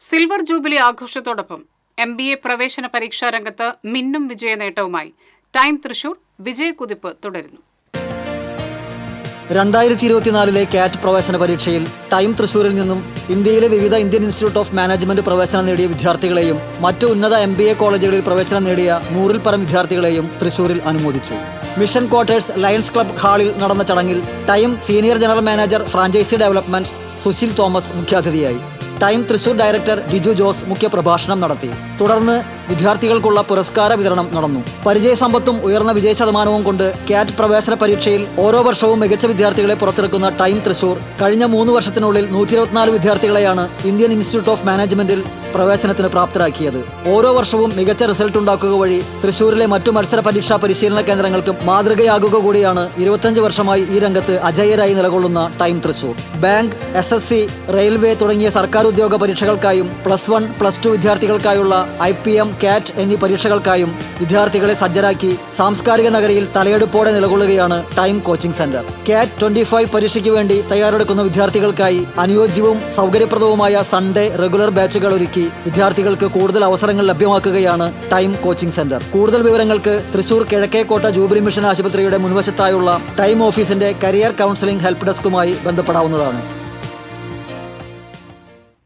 Silver jubilee ആഘോഷത്തോടൊപ്പം M B A പ്രവേശന പരീക്ഷാ രംഗത്ത് മിന്നും വിജയ നേട്ടവുമായി ടൈം തൃശൂർ വിജയക്കുതിപ്പ് തുടരുന്നു. രണ്ടായിരത്തി ഇരുപത്തിനാലിലെ കാറ്റ് പ്രവേശന പരീക്ഷയിൽ ടൈം തൃശൂരിൽ നിന്നും ഇന്ത്യയിലെ വിവിധ ഇന്ത്യൻ ഇൻസ്റ്റിറ്റ്യൂട്ട് ഓഫ് മാനേജ്മെന്റ് പ്രവേശനം നേടിയ വിദ്യാർത്ഥികളെയും മറ്റു ഉന്നത എം ബി എ കോളേജുകളിൽ പ്രവേശനം നേടിയ നൂറിൽ പരം വിദ്യാർത്ഥികളെയും തൃശൂരിൽ അനുമോദിച്ചു. മിഷൻ ക്വാർട്ടേഴ്സ് ലയൺസ് ക്ലബ് ഹാളിൽ നടന്ന ചടങ്ങിൽ TIME senior general manager franchise development Sushil Thomas മുഖ്യാതിഥിയായി. ടൈം തൃശൂർ ഡയറക്ടർ ഡിജു ജോസ് മുഖ്യപ്രഭാഷണം നടത്തി. തുടർന്ന് വിദ്യാർത്ഥികൾക്കുള്ള പുരസ്കാര വിതരണം നടന്നു. പരിചയസമ്പത്തും ഉയർന്ന വിജയ ശതമാനവും കൊണ്ട് കാറ്റ് പ്രവേശന പരീക്ഷയിൽ ഓരോ വർഷവും മികച്ച വിദ്യാർത്ഥികളെ പുറത്തിറക്കുന്ന ടൈം തൃശൂർ കഴിഞ്ഞ മൂന്ന് വർഷത്തിനുള്ളിൽ നൂറ്റി ഇരുപത്തിനാല് വിദ്യാർത്ഥികളെയാണ് ഇന്ത്യൻ ഇൻസ്റ്റിറ്റ്യൂട്ട് ഓഫ് മാനേജ്മെന്റിൽ പ്രവേശനത്തിന് പ്രാപ്തരാക്കിയത്. ഓരോ വർഷവും മികച്ച റിസൾട്ട് ഉണ്ടാക്കുക വഴി തൃശൂരിലെ മറ്റു മത്സര പരീക്ഷാ പരിശീലന കേന്ദ്രങ്ങൾക്കും മാതൃകയാകുക കൂടിയാണ് ഇരുപത്തഞ്ച് വർഷമായി ഈ രംഗത്ത് അജയ്യരായി നിലകൊള്ളുന്ന TIME Thrissur. Bank S railway തുടങ്ങിയ സർക്കാർ ഉദ്യോഗ പരീക്ഷകൾക്കായും പ്ലസ് വൺ പ്ലസ് ടു വിദ്യാർത്ഥികൾക്കായുള്ള ഐ പി എം കാറ്റ് എന്നീ പരീക്ഷകൾക്കായും വിദ്യാർത്ഥികളെ സജ്ജരാക്കി സാംസ്കാരിക നഗരിയിൽ തലയെടുപ്പോടെ നിലകൊള്ളുകയാണ് TIME coaching centre. CAT twenty five പരീക്ഷയ്ക്ക് വേണ്ടി തയ്യാറെടുക്കുന്ന വിദ്യാർത്ഥികൾക്കായി അനുയോജ്യവും സൗകര്യപ്രദവുമായ സൺഡേ റെഗുലർ ബാച്ചുകൾ ഒരുക്കി വിദ്യാർത്ഥികൾക്ക് കൂടുതൽ അവസരങ്ങൾ ലഭ്യമാക്കുകയാണ് ടൈം കോച്ചിംഗ് സെന്റർ. കൂടുതൽ വിവരങ്ങൾക്ക് തൃശൂർ കിഴക്കേക്കോട്ട ജൂബിലി മിഷൻ ആശുപത്രിയുടെ മുൻവശത്തായുള്ള ടൈം ഓഫീസിന്റെ കരിയർ കൗൺസിലിംഗ് ഹെൽപ്പ് ഡെസ്കുമായി ബന്ധപ്പെടാവുന്നതാണ്.